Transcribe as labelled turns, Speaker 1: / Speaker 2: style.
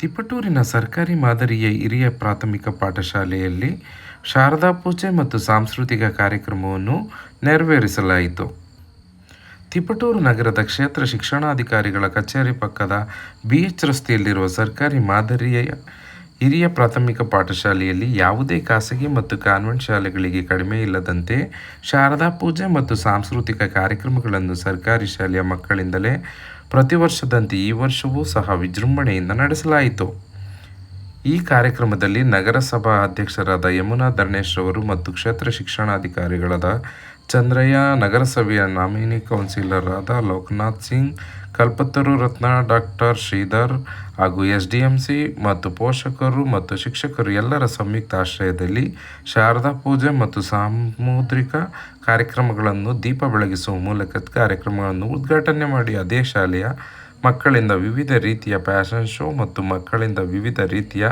Speaker 1: ತಿಪಟೂರಿನ ಸರ್ಕಾರಿ ಮಾದರಿಯ ಹಿರಿಯ ಪ್ರಾಥಮಿಕ ಪಾಠಶಾಲೆಯಲ್ಲಿ ಶಾರದಾ ಪೂಜೆ ಮತ್ತು ಸಾಂಸ್ಕೃತಿಕ ಕಾರ್ಯಕ್ರಮವನ್ನು ನೆರವೇರಿಸಲಾಯಿತು. ತಿಪಟೂರು ನಗರದ ಕ್ಷೇತ್ರ ಶಿಕ್ಷಣಾಧಿಕಾರಿಗಳ ಕಚೇರಿ ಪಕ್ಕದ ಬಿಎಚ್ ರಸ್ತೆಯಲ್ಲಿರುವ ಸರ್ಕಾರಿ ಮಾದರಿಯ ಹಿರಿಯ ಪ್ರಾಥಮಿಕ ಪಾಠಶಾಲೆಯಲ್ಲಿ ಯಾವುದೇ ಖಾಸಗಿ ಮತ್ತು ಕಾನ್ವೆಂಟ್ ಶಾಲೆಗಳಿಗೆ ಕಡಿಮೆ ಇಲ್ಲದಂತೆ ಶಾರದಾ ಪೂಜೆ ಮತ್ತು ಸಾಂಸ್ಕೃತಿಕ ಕಾರ್ಯಕ್ರಮಗಳನ್ನು ಸರ್ಕಾರಿ ಶಾಲೆಯ ಮಕ್ಕಳಿಂದಲೇ ಪ್ರತಿ ವರ್ಷದಂತೆ ಈ ವರ್ಷವೂ ಸಹ ವಿಜೃಂಭಣೆಯಿಂದ ನಡೆಸಲಾಯಿತು. ಈ ಕಾರ್ಯಕ್ರಮದಲ್ಲಿ ನಗರಸಭಾ ಅಧ್ಯಕ್ಷರಾದ ಯಮುನಾ ಧರ್ಣೇಶ್ ರವರು ಮತ್ತು ಕ್ಷೇತ್ರ ಶಿಕ್ಷಣಾಧಿಕಾರಿಗಳಾದ ಚಂದ್ರಯ್ಯ, ನಗರಸಭೆಯ ನಾಮಿನಿ ಕೌನ್ಸಿಲರಾದ ಲೋಕನಾಥ್ ಸಿಂಗ್, ಕಲ್ಪತರು ರತ್ನ ಡಾಕ್ಟರ್ ಶ್ರೀಧರ್ ಹಾಗೂ ಎಸ್ ಡಿ ಎಂ ಸಿ ಮತ್ತು ಪೋಷಕರು ಮತ್ತು ಶಿಕ್ಷಕರು ಎಲ್ಲರ ಸಂಯುಕ್ತ ಆಶ್ರಯದಲ್ಲಿ ಶಾರದಾ ಪೂಜೆ ಮತ್ತು ಸಾಮುದ್ರಿಕ ಕಾರ್ಯಕ್ರಮಗಳನ್ನು ದೀಪ ಬೆಳಗಿಸುವ ಮೂಲಕ ಕಾರ್ಯಕ್ರಮಗಳನ್ನು ಉದ್ಘಾಟನೆ ಮಾಡಿ ಅದೇ ಶಾಲೆಯ ಮಕ್ಕಳಿಂದ ವಿವಿಧ ರೀತಿಯ ಫ್ಯಾಷನ್ ಶೋ ಮತ್ತು ಮಕ್ಕಳಿಂದ ವಿವಿಧ ರೀತಿಯ